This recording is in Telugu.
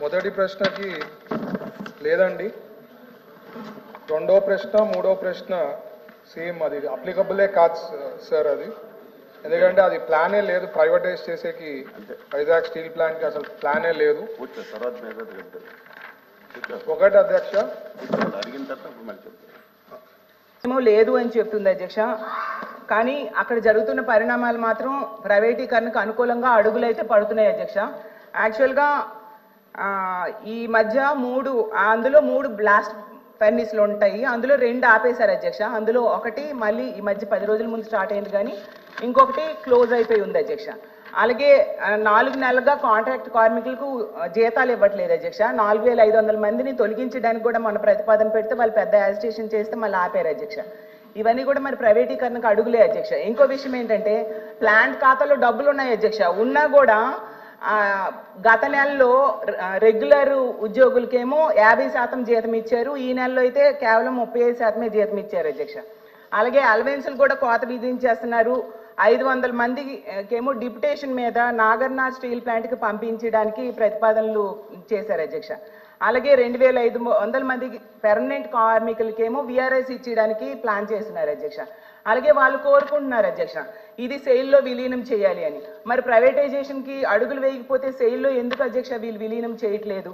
మొదటి ప్రశ్నకి లేదండి. రెండో ప్రశ్న మూడో ప్రశ్న సేమ్ అది. అప్లికబులే కాదు స- సార్ అది. ఎందుకంటే అది ప్లానే లేదు ప్రైవేటైజ్ చేసేకి వైజాగ్ స్టీల్ ప్లాంట్కి అసలు ప్లానే లేదు. ఒకటి అధ్యక్ష. ఏమో లేదు అని చెప్తుంది అధ్యక్ష. కానీ అక్కడ జరుగుతున్న పరిణామాలు మాత్రం ప్రైవేటీకరణకు అనుకూలంగా అడుగులైతే పడుతున్నాయి అధ్యక్ష. యాక్చువల్గా ఈ మధ్య మూడు అందులో మూడు బ్లాస్ట్ ఫెర్నిస్లు ఉంటాయి. అందులో రెండు ఆపేశారు అధ్యక్ష. అందులో ఒకటి మళ్ళీ ఈ మధ్య పది రోజుల ముందు స్టార్ట్ అయింది కానీ ఇంకొకటి క్లోజ్ అయిపోయి ఉంది అధ్యక్ష. అలాగే నాలుగు నెలలుగా కాంట్రాక్ట్ కార్మికులకు జీతాలు ఇవ్వట్లేదు అధ్యక్ష. నాలుగు వేల ఐదు వందల మందిని తొలగించడానికి కూడా మన ప్రతిపాదన పెడితే వాళ్ళు పెద్ద యాజిటేషన్ చేస్తే మళ్ళీ ఆపారు అధ్యక్ష. ఇవన్నీ కూడా మరి ప్రైవేటీకరణకు అడుగులే అధ్యక్ష. ఇంకో విషయం ఏంటంటే ప్లాంట్ ఖాతాలో డబ్బులు ఉన్నాయి అధ్యక్ష. ఉన్నా కూడా గత నెలలో రెగ్యులర్ ఉద్యోగులకేమో యాభై శాతం జీతం ఇచ్చారు. ఈ నెలలో అయితే కేవలం ముప్పై ఐదు శాతమే జీతం ఇచ్చారు అధ్యక్ష. అలాగే అలవెన్సులు కూడా కోత విధించేస్తున్నారు. ఐదు వందల మందికేమో డిప్యుటేషన్ మీద నాగర్నాథ్ స్టీల్ ప్లాంట్కి పంపించడానికి ప్రతిపాదనలు చేశారు అధ్యక్ష. అలాగే రెండు వేల ఐదు వందల మందికి పెర్మనెంట్ కార్మికులకేమో విఆర్ఎస్ ఇచ్చేయడానికి ప్లాన్ చేస్తున్నారు అధ్యక్ష. అలాగే వాళ్ళు కోరుకుంటున్నారు అధ్యక్ష ఇది సెయిల్లో విలీనం చేయాలి అని. మరి ప్రైవేటైజేషన్కి అడుగులు వేయకపోతే సెయిల్లో ఎందుకు అధ్యక్ష వీళ్ళు విలీనం చేయట్లేదు?